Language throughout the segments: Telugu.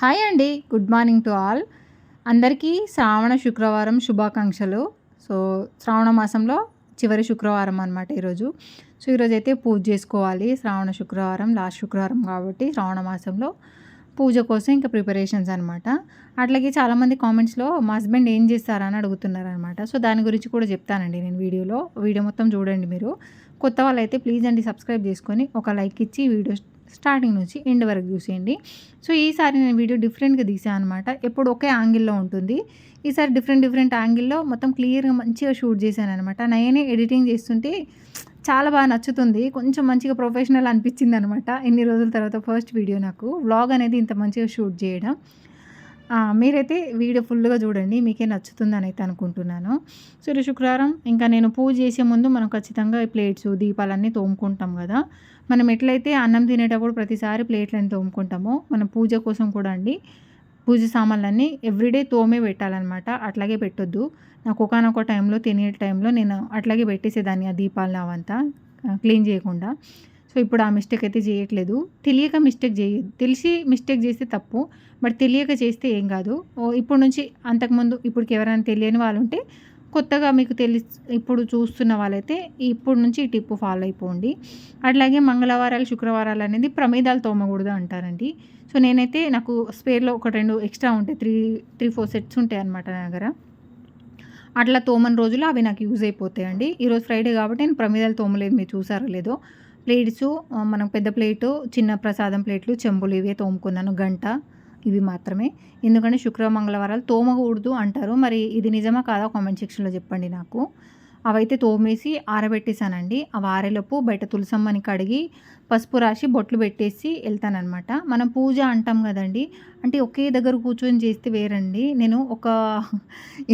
హాయ్ అండి. Good morning to all. అందరికీ శ్రావణ శుక్రవారం శుభాకాంక్షలు. సో శ్రావణ మాసంలో చివరి శుక్రవారం అనమాట ఈరోజు. సో ఈరోజు అయితే పూజ చేసుకోవాలి. శ్రావణ శుక్రవారం లాస్ట్ శుక్రవారం కాబట్టి శ్రావణ మాసంలో పూజ కోసం ఇంకా ప్రిపరేషన్స్ అనమాట అట్లాగే చాలామంది కామెంట్స్లో మా హస్బెండ్ ఏం చేస్తారని అడుగుతున్నారు అనమాట సో దాని గురించి కూడా చెప్తానండి నేను వీడియోలో. వీడియో మొత్తం చూడండి మీరు. కొత్త వాళ్ళైతే ప్లీజ్ అండి సబ్స్క్రైబ్ చేసుకొని ఒక లైక్ ఇచ్చి వీడియో స్టార్టింగ్ నుంచి ఎండ్ వరకు చూసేయండి. సో ఈసారి నేను వీడియో డిఫరెంట్గా తీసాను అనమాట ఎప్పుడు ఒకే యాంగిల్లో ఉంటుంది. ఈసారి డిఫరెంట్ డిఫరెంట్ యాంగిల్లో మొత్తం క్లియర్గా మంచిగా షూట్ చేశాను అనమాట నేనే ఎడిటింగ్ చేస్తుంటే చాలా బాగా నచ్చుతుంది. కొంచెం మంచిగా ప్రొఫెషనల్ అనిపించింది అనమాట ఎన్ని రోజుల తర్వాత ఫస్ట్ వీడియో నాకు. వ్లాగ్ అనేది ఇంత మంచిగా షూట్ చేయడం. మీరైతే వీడియో ఫుల్గా చూడండి మీకే నచ్చుతుందని అయితే అనుకుంటున్నాను. సూర్య శుక్రవారం ఇంకా నేను పూజ చేసే ముందు మనం ఖచ్చితంగా ప్లేట్స్ దీపాలన్నీ తోముకుంటాం కదా. మనం ఎట్లయితే అన్నం తినేటప్పుడు ప్రతిసారి ప్లేట్లన్నీ తోముకుంటామో మనం పూజ కోసం కూడా అండి పూజ సామాన్లన్నీ ఎవ్రీడే తోమే పెట్టాలన్నమాట అట్లాగే పెట్టొద్దు. నాకు ఒకనొక టైంలో తినే టైంలో నేను అట్లాగే పెట్టేసేదాన్ని ఆ దీపాలను అవంతా క్లీన్ చేయకుండా. ఇప్పుడు ఆ మిస్టేక్ అయితే చేయట్లేదు తెలియక మిస్టేక్ చేయదు తెలిసి మిస్టేక్ చేస్తే తప్పు బట్ తెలియక చేస్తే ఏం కాదు ఇప్పుడు నుంచి అంతకుముందు ఇప్పటికి ఎవరైనా తెలియని వాళ్ళు ఉంటే కొత్తగా మీకు తెలి ఇప్పుడు చూస్తున్న వాళ్ళైతే ఇప్పుడు నుంచి ఈ టిప్పు ఫాలో అయిపోండి. అట్లాగే మంగళవారాలు శుక్రవారాలు అనేది ప్రమేదాలు తోమకూడదు అంటారండి. సో నేనైతే నాకు స్పేర్లో ఒక రెండు ఎక్స్ట్రా ఉంటాయి. త్రీ త్రీ ఫోర్ సెట్స్ ఉంటాయి అనమాట నా దగ్గర. అట్లా తోమని రోజులు అవి నాకు యూజ్ అయిపోతాయండి. ఈరోజు ఫ్రైడే కాబట్టి నేను ప్రమేదాలు తోమలేదు మీరు చూసారో లేదో. ప్లేట్స్ మనం పెద్ద ప్లేటు చిన్న ప్రసాదం ప్లేట్లు చెంబులు ఇవే తోముకున్నాను గంట. ఇవి మాత్రమే. ఎందుకంటే శుక్ర మంగళవారాలు తోమకూడదు అంటారు. మరి ఇది నిజమా కాదా? కామెంట్ సెక్షన్లో చెప్పండి నాకు. అవైతే తోమేసి ఆరబెట్టేశానండి. ఆ ఆరేలోపు బయట తులసమ్మని కడిగి పసుపు రాసి బొట్లు పెట్టేసి వెళ్తానమాట మనం పూజ అంటాం కదండి. అంటే ఒకే దగ్గర కూర్చొని చేస్తే వేరండి. నేను ఒక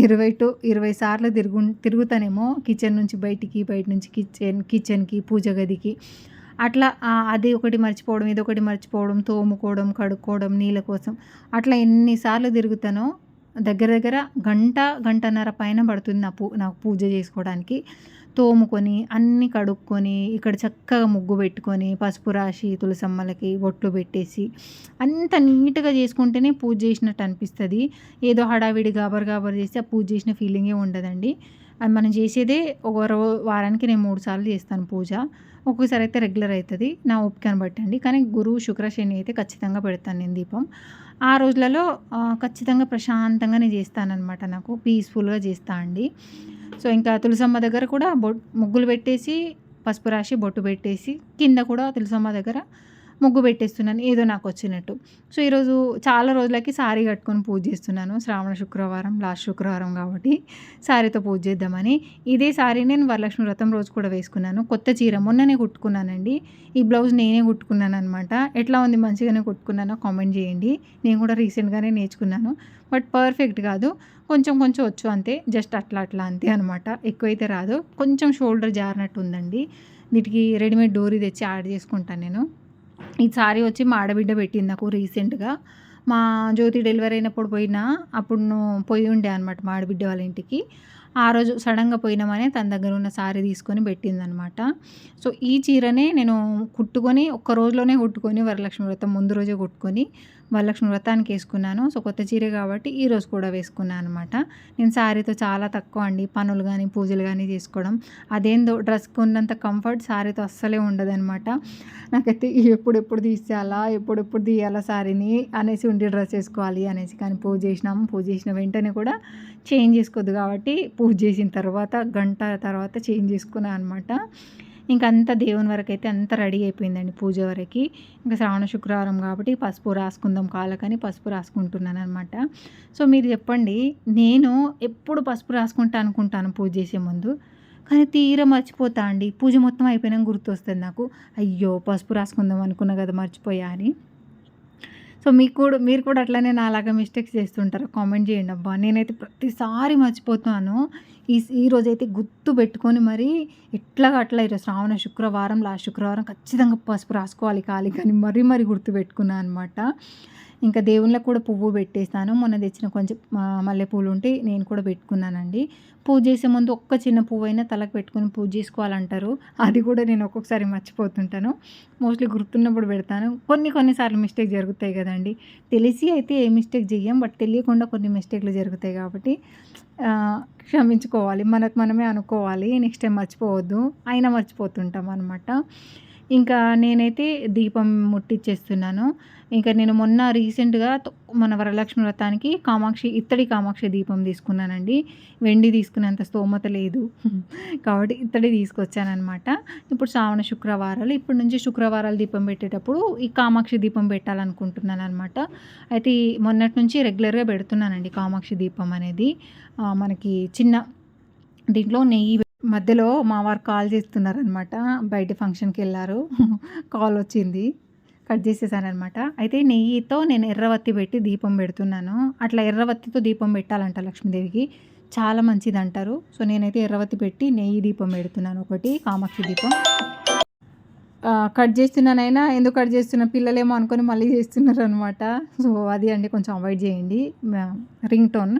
ఇరవై టు ఇరవై సార్లు తిరుగు తిరుగుతానేమో కిచెన్ నుంచి బయటికి బయట నుంచి కిచెన్ కిచెన్కి పూజ గదికి. అట్లా అది ఒకటి మర్చిపోవడం ఇది ఒకటి మర్చిపోవడం తోముకోవడం కడుక్కోవడం నీళ్ళ కోసం అట్లా ఎన్నిసార్లు తిరుగుతానో దగ్గర దగ్గర గంట గంటన్నర పైన పడుతుంది నా పూ నాకు పూజ చేసుకోవడానికి. తోముకొని అన్నీ కడుక్కొని ఇక్కడ చక్కగా ముగ్గు పెట్టుకొని పసుపు రాసి తులసమ్మలకి బొట్లు పెట్టేసి అంత నీట్గా చేసుకుంటేనే పూజ చేసినట్టు అనిపిస్తుంది. ఏదో హడావిడి గాబర్ గాబర్ చేస్తే ఆ పూజ చేసిన ఫీలింగే ఉండదండి. అది మనం చేసేదే ఒక వారానికి నేను మూడు సార్లు చేస్తాను పూజ. ఒక్కొక్కసారి అయితే రెగ్యులర్ అవుతుంది. నా ఓపికను బట్టండి కానీ గురువు శుక్ర శని అయితే ఖచ్చితంగా పెడతాను నేను దీపం. ఆ రోజులలో ఖచ్చితంగా ప్రశాంతంగా నేను చేస్తానన్నమాట నాకు. పీస్ఫుల్గా చేస్తా అండి. సో ఇంకా తులసమ్మ దగ్గర కూడా బొ ముగ్గులు పెట్టేసి పసుపు రాసి బొట్టు పెట్టేసి కింద కూడా తులసమ్మ దగ్గర ముగ్గు పెట్టేస్తున్నాను ఏదో నాకు వచ్చినట్టు. సో ఈరోజు చాలా రోజులకి శారీ కట్టుకొని పూజ చేస్తున్నాను. శ్రావణ శుక్రవారం లాస్ట్ శుక్రవారం కాబట్టి శారీతో పూజ చేద్దామని. ఇదే శారీ నేను వరలక్ష్మి వ్రతం రోజు కూడా వేసుకున్నాను. కొత్త చీర మొన్ననే కుట్టుకున్నానండి. ఈ బ్లౌజ్ నేనే కుట్టుకున్నాను అనమాట ఎట్లా ఉంది మంచిగానే కుట్టుకున్నానో కామెంట్ చేయండి. నేను కూడా రీసెంట్గానే నేర్చుకున్నాను. బట్ పర్ఫెక్ట్ కాదు. కొంచెం కొంచెం వచ్చు అంతే. జస్ట్ అట్లా అట్లా అంతే అనమాట ఎక్కువైతే రాదు. కొంచెం షోల్డర్ జారినట్టు ఉందండి. వీటికి రెడీమేడ్ డోరీ తెచ్చి యాడ్ చేసుకుంటాను నేను. ఈ సారీ వచ్చి మా ఆడబిడ్డ పెట్టింది నాకు రీసెంట్గా. మా జ్యోతి డెలివరీ అయినప్పుడు పోయినా అప్పుడు పోయి ఉండే అనమాట మా ఆడబిడ్డ వాళ్ళ ఇంటికి. ఆ రోజు సడన్గా పోయినామనే తన దగ్గర ఉన్న సారీ తీసుకొని పెట్టిందనమాట సో ఈ చీరనే నేను కుట్టుకొని ఒక్క రోజులోనే కుట్టుకొని వరలక్ష్మి వ్రతం ముందు రోజే కుట్టుకొని వరలక్ష్మి వ్రతానికి వేసుకున్నాను. సో కొత్త చీర కాబట్టి ఈరోజు కూడా వేసుకున్నాను అనమాట నేను శారీతో చాలా తక్కువ అండి. పనులు కానీ పూజలు కానీ చేసుకోవడం. అదేందో డ్రెస్కి ఉన్నంత కంఫర్ట్ శారీతో అస్సలే ఉండదనమాట నాకైతే ఎప్పుడెప్పుడు తీసేయాలా ఎప్పుడెప్పుడు తీయాలా శారీని అనేసి ఉండి డ్రెస్ వేసుకోవాలి అనేసి. కానీ పూజ చేసినాం. పూజ చేసిన వెంటనే కూడా చేంజ్ చేసుకోవద్దు కాబట్టి పూజ చేసిన తర్వాత గంట తర్వాత చేంజ్ చేసుకున్నాను అనమాట ఇంకా అంత దేవుని వరకు అయితే అంత రెడీ అయిపోయిందండి పూజ వరకు. ఇంకా శ్రావణ శుక్రవారం కాబట్టి పసుపు రాసుకుందాం కాలకని పసుపు రాసుకుంటున్నాను అనమాట సో మీరు చెప్పండి నేను ఎప్పుడు పసుపు రాసుకుంటా అనుకుంటాను పూజ చేసే ముందు? కానీ తీర మర్చిపోతా అండి. పూజ మొత్తం అయిపోయినాక గుర్తొస్తుంది నాకు. అయ్యో పసుపు రాసుకుందాం అనుకున్నా కదా మర్చిపోయా అని. సో మీకు కూడా మీరు కూడా అట్లనే నాలాగా మిస్టేక్స్ చేస్తుంటారు. కామెంట్ చేయండి. అబ్బా నేనైతే ప్రతిసారి మర్చిపోతాను. ఈ ఈ రోజైతే గుర్తు పెట్టుకొని మరి ఎట్లాగా అట్లా ఈరోజు శ్రావణ శుక్రవారం లాస్ట్ శుక్రవారం ఖచ్చితంగా పసుపు రాసుకోవాలి ఖాళీ కానీ మరీ మరీ గుర్తు పెట్టుకున్నాను అనమాట ఇంకా దేవుళ్ళకి కూడా పువ్వు పెట్టేస్తాను. మొన్న తెచ్చిన కొంచెం మల్లెపూలు ఉంటే నేను కూడా పెట్టుకున్నానండి. పూజ చేసే ముందు ఒక్క చిన్న పువ్వు అయినా తలకు పెట్టుకుని పూజ చేసుకోవాలంటారు. అది కూడా నేను ఒక్కొక్కసారి మర్చిపోతుంటాను. మోస్ట్లీ గుర్తున్నప్పుడు పెడతాను. కొన్ని కొన్నిసార్లు మిస్టేక్ జరుగుతాయి కదండి. తెలిసి అయితే ఏ మిస్టేక్ చెయ్యం బట్ తెలియకుండా కొన్ని మిస్టేక్లు జరుగుతాయి కాబట్టి క్షమించుకోవాలి. మనకు మనమే అనుకోవాలి. నెక్స్ట్ టైం మర్చిపోవద్దు. అయినా మర్చిపోతుంటాం అనమాట ఇంకా నేనైతే దీపం ముట్టిచ్చేస్తున్నాను. ఇంకా నేను మొన్న రీసెంట్గా మన వరలక్ష్మి వ్రతానికి కామాక్షి ఇత్తడి కామాక్షి దీపం తీసుకున్నానండి. వెండి తీసుకునేంత స్తోమత లేదు. కాబట్టి ఇత్తడి తీసుకొచ్చానమాట ఇప్పుడు శ్రావణ శుక్రవారాలు ఇప్పటి నుంచి శుక్రవారాలు దీపం పెట్టేటప్పుడు ఈ కామాక్షి దీపం పెట్టాలనుకుంటున్నాను అనమాట అయితే మొన్నటి నుంచి రెగ్యులర్గా పెడుతున్నానండి కామాక్షి దీపం అనేది. మనకి చిన్న దీంట్లో నెయ్యి మధ్యలో మా వారు కాల్ చేస్తున్నారనమాట. బయట ఫంక్షన్కి వెళ్ళారు. కాల్ వచ్చింది. కట్ చేసేసానమాట అయితే నెయ్యితో నేను ఎర్రవత్తి పెట్టి దీపం పెడుతున్నాను. అట్లా ఎర్రవత్తితో దీపం పెట్టాలంట లక్ష్మీదేవికి. చాలా మంచిది అంటారు సో నేనైతే ఎర్రవత్తి పెట్టి నెయ్యి దీపం పెడుతున్నాను ఒకటి కామాక్షి దీపం. కట్ చేస్తున్నానైనా ఎందుకు కట్ చేస్తున్న? పిల్లలేమో అనుకొని మళ్ళీ చేస్తున్నారు అనమాట సో అది అండి కొంచెం అవాయిడ్ చేయండి. రింగ్ టోన్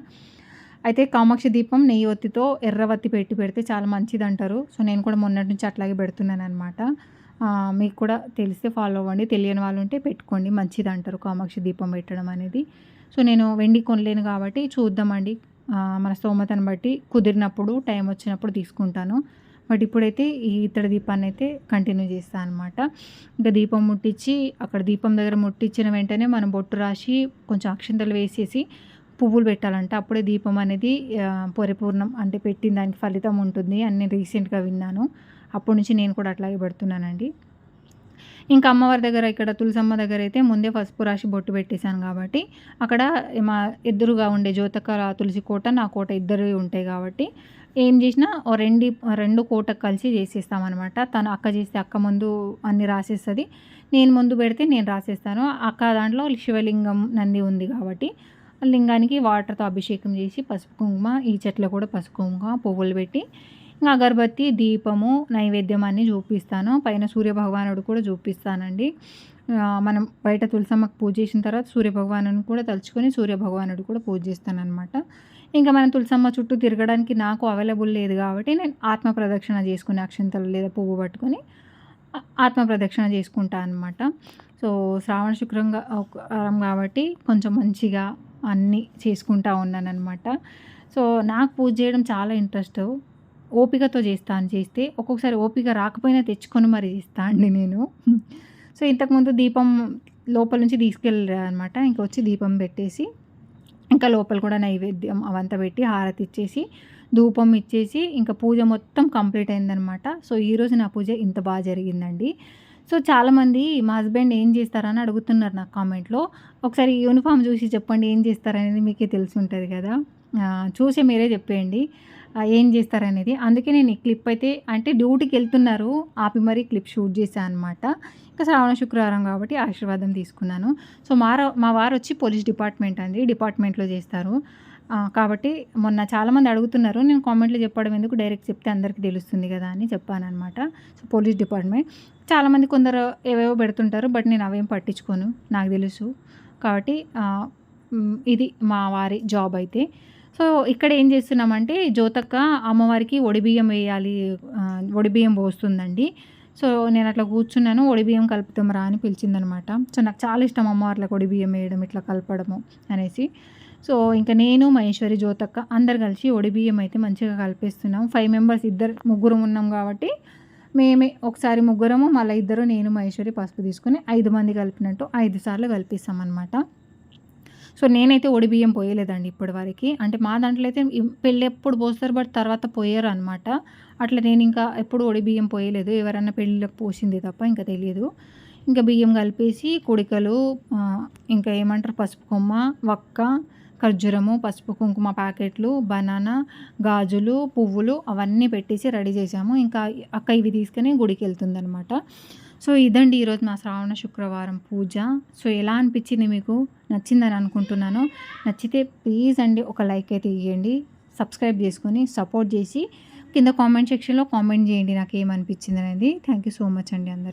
అయితే కామాక్షి దీపం నెయ్యి ఒత్తితో ఎర్రవత్తి పెట్టి పెడితే చాలా మంచిది అంటారు సో నేను కూడా మొన్నటి నుంచి అట్లాగే పెడుతున్నాను అనమాట మీకు కూడా తెలిస్తే ఫాలో అవ్వండి. తెలియని వాళ్ళు ఉంటే పెట్టుకోండి. మంచిది అంటారు కామాక్షి దీపం పెట్టడం అనేది. సో నేను వెండి కొనలేను కాబట్టి చూద్దామండి. మన స్తోమతను బట్టి కుదిరినప్పుడు టైం వచ్చినప్పుడు తీసుకుంటాను. బట్ ఇప్పుడైతే ఈ ఇతడి దీపాన్ని అయితే కంటిన్యూ చేస్తాను అనమాట ఇంకా దీపం ముట్టించి అక్కడ దీపం దగ్గర ముట్టించిన వెంటనే మనం బొట్టు రాసి కొంచెం అక్షంతలు వేసేసి పువ్వులు పెట్టాలంట. అప్పుడే దీపం అనేది పరిపూర్ణం అంటే పెట్టిన దానికి ఫలితం ఉంటుంది అని నేను రీసెంట్గా విన్నాను. అప్పటి నుంచి నేను కూడా అట్లాగే పెడుతున్నానండి. ఇంకా అమ్మవారి దగ్గర ఇక్కడ తులసమ్మ దగ్గర అయితే ముందే పసుపు రాసి బొట్టు పెట్టేశాను కాబట్టి అక్కడ మా ఎదురుగా ఉండే జ్యోతక తులసి కోట నా కోట ఇద్దరు ఉంటాయి కాబట్టి ఏం చేసినా రెండు రెండు కోటకు కలిసి చేసేస్తామన్నమాట. తను అక్క చేస్తే అక్క ముందు అన్ని రాసేస్తుంది. నేను ముందు పెడితే నేను రాసేస్తాను. అక్క దాంట్లో శివలింగం నంది ఉంది కాబట్టి లింగానికి వాటర్తో అభిషేకం చేసి పసుపు కుంకుమ ఈ చెట్లు కూడా పసుపు కుంకుమ పువ్వులు పెట్టి ఇంకా అగరబత్తి దీపము నైవేద్యం అన్నీ చూపిస్తాను. పైన సూర్యభగవానుడు కూడా చూపిస్తానండి. మనం బయట తులసమ్మకు పూజ చేసిన తర్వాత సూర్యభగవాను కూడా తలుచుకొని సూర్యభగవానుడు కూడా పూజ చేస్తాను అనమాట ఇంకా మనం తులసమ్మ చుట్టూ తిరగడానికి నాకు అవైలబుల్ లేదు కాబట్టి నేను ఆత్మ ప్రదక్షిణ చేసుకునే అక్షంతలు లేదా పువ్వు పట్టుకొని ఆత్మ ప్రదక్షిణ చేసుకుంటాను అనమాట సో శ్రావణ శుక్రంగా కాబట్టి కొంచెం మంచిగా అన్నీ చేసుకుంటా ఉన్నానమాట సో నాకు పూజ చేయడం చాలా ఇంట్రెస్ట్. ఓపికతో చేస్తాను చేస్తే ఒక్కొక్కసారి ఓపిక రాకపోయినా తెచ్చుకొని మరి చేస్తా అండి నేను. సో ఇంతకుముందు దీపం లోపల నుంచి తీసుకెళ్ళారు అనమాట ఇంకా వచ్చి దీపం పెట్టేసి ఇంకా లోపల కూడా నైవేద్యం అవంతా పెట్టి హారతి ఇచ్చేసి ధూపం ఇచ్చేసి ఇంకా పూజ మొత్తం కంప్లీట్ అయిందనమాట. సో ఈరోజు నా పూజ ఇంత బాగా జరిగిందండి. సో చాలామంది మా హస్బెండ్ ఏం చేస్తారని అడుగుతున్నారు నాకు కామెంట్లో. ఒకసారి యూనిఫామ్ చూసి చెప్పండి ఏం చేస్తారనేది మీకే తెలిసి ఉంటుంది కదా. చూసి మీరే చెప్పేయండి. ఏం చేస్తారనేది. అందుకే నేను ఈ క్లిప్ అయితే అంటే డ్యూటీకి వెళ్తున్నారు ఆపి మరీ క్లిప్ షూట్ చేశాను అనమాట. ఇంకా శ్రావణ శుక్రవారం కాబట్టి ఆశీర్వాదం తీసుకున్నాను. సో మా మా వారు వచ్చి పోలీస్ డిపార్ట్మెంట్ అండి డిపార్ట్మెంట్లో చేస్తారు. కాబట్టి మొన్న చాలామంది అడుగుతున్నారు నేను కామెంట్లో చెప్పడం ఎందుకు డైరెక్ట్ చెప్తే అందరికీ తెలుస్తుంది కదా అని చెప్పాను అనమాట సో పోలీస్ డిపార్ట్మెంట్. చాలామంది కొందరు ఏవేవో పెడుతుంటారు బట్ నేను అవేం పట్టించుకోను నాకు తెలుసు. కాబట్టి ఇది మా వారి జాబ్ అయితే. సో ఇక్కడ ఏం చేస్తున్నామంటే జ్యోతక్క అమ్మవారికి ఒడిబియ్యం వేయాలి ఒడిబియ్యం పోస్తుందండి. సో నేను అట్లా కూర్చున్నాను ఒడిబియ్యం కలుపుతాం రా అని పిలిచిందనమాట. సో నాకు చాలా ఇష్టం అమ్మవార్లకు ఒడిబియ్యం వేయడం ఇట్లా కలపడము అనేసి. సో ఇంకా నేను మహేశ్వరి జ్యోతక్క అందరు కలిసి ఒడిబియ్యం అయితే మంచిగా కలిపేస్తున్నాం. ఫైవ్ మెంబర్స్ ఇద్దరు ముగ్గురం ఉన్నాం కాబట్టి మేమే ఒకసారి ముగ్గురము మళ్ళీ ఇద్దరు నేను మహేశ్వరి పసుపు తీసుకుని ఐదు మంది కలిపినట్టు ఐదు సార్లు కలిపిస్తాం అనమాట సో నేనైతే ఒడి బియ్యం పోయలేదండి ఇప్పటి వరకు అంటే మా దాంట్లో అయితే పెళ్ళి ఎప్పుడు పోస్తారు బట్ తర్వాత పోయారు అనమాట అట్లా నేను ఇంకా ఎప్పుడు ఒడి బియ్యం పోయలేదు. ఎవరన్నా పెళ్ళికి పోసింది తప్ప ఇంకా తెలియదు. ఇంకా బియ్యం కలిపేసి కుడికలు ఇంకా ఏమంటారు పసుపు కొమ్మ వక్క ఖర్జూరము పసుపు కుంకుమ ప్యాకెట్లు బనానా గాజులు పువ్వులు అవన్నీ పెట్టేసి రెడీ చేసాము. ఇంకా అక్క ఇవి తీసుకుని గుడికి వెళ్తుందనమాట సో ఇదండి ఈరోజు నా శ్రావణ శుక్రవారం పూజ. సో ఎలా అనిపించింది మీకు? నచ్చిందని అనుకుంటున్నాను. నచ్చితే ప్లీజ్ అండి ఒక లైక్ అయితే ఇవ్వండి సబ్స్క్రైబ్ చేసుకొని సపోర్ట్ చేసి కింద కామెంట్ సెక్షన్లో కామెంట్ చేయండి నాకు ఏమనిపించింది అనేది. థ్యాంక్ యూ సో మచ్ అండి అందరు